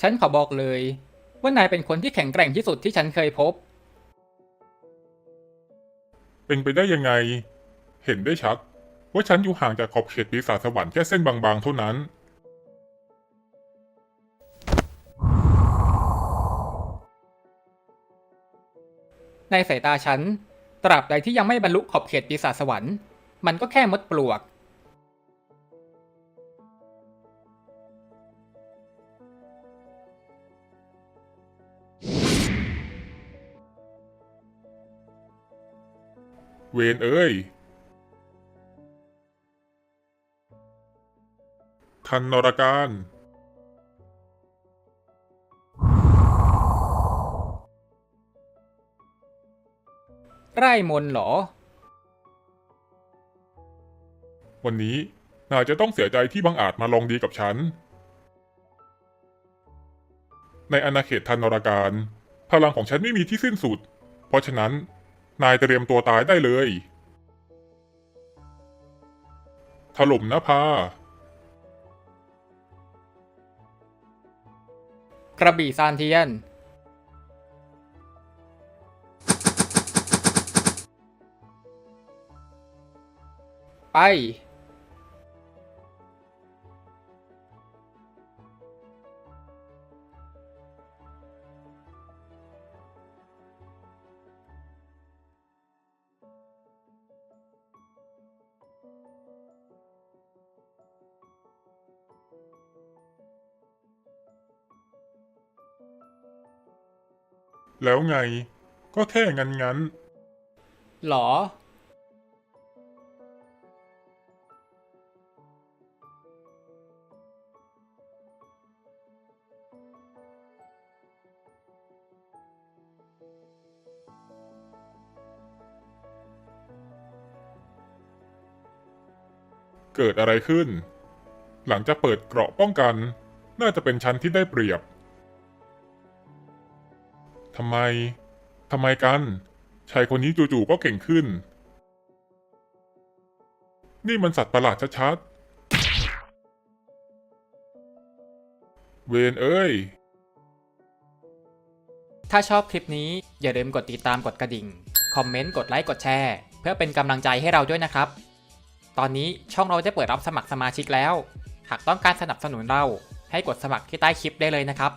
ฉันขอบอกเลย ว่านายเป็นคนที่แข็งแกร่งที่สุดที่ฉันเคยพบ เป็นไปได้ยังไง เห็นได้ชัด ว่าฉันอยู่ห่างจากขอบเขตปีศาจสวรรค์แค่เส้นบางๆเท่านั้น ในสายตาฉัน ตราบใดที่ยังไม่บรรลุขอบเขตปีศาจสวรรค์ มันก็แค่มดปลวก เวนเอ้ย ทันนรการ ไร่มนต์เหรอ วันนี้นายจะต้องเสียใจที่บังอาจมาลองดีกับฉัน ในอาณาเขตทันนรการ พลังของฉันไม่มีที่สิ้นสุด เพราะฉะนั้น นายเตรียมตัวตายได้เลย ถล่มนภากระบี่ซานเทียน ไป แล้วไง ก็แค่งั้นงั้นหรอๆเกิดอะไรขึ้น หลังจากเปิดเกราะป้องกัน น่าจะเป็นฉันที่ได้เปรียบ ทำไม ทำไมกัน ชายคนนี้จู่ๆก็เก่งขึ้น นี่มันสัตว์ประหลาดชัดๆ เวนเอ้ย ถ้าชอบคลิปนี้อย่าลืมกดติดตามกดกระดิ่ง คอมเมนต์ กดไลค์ กดแชร์ เพื่อเป็นกำลังใจให้เราด้วยนะครับ ตอนนี้ช่องเราได้เปิดรับสมัครสมาชิกแล้ว หากต้องการสนับสนุนเราให้กดสมัครที่ใต้คลิปได้เลยนะครับ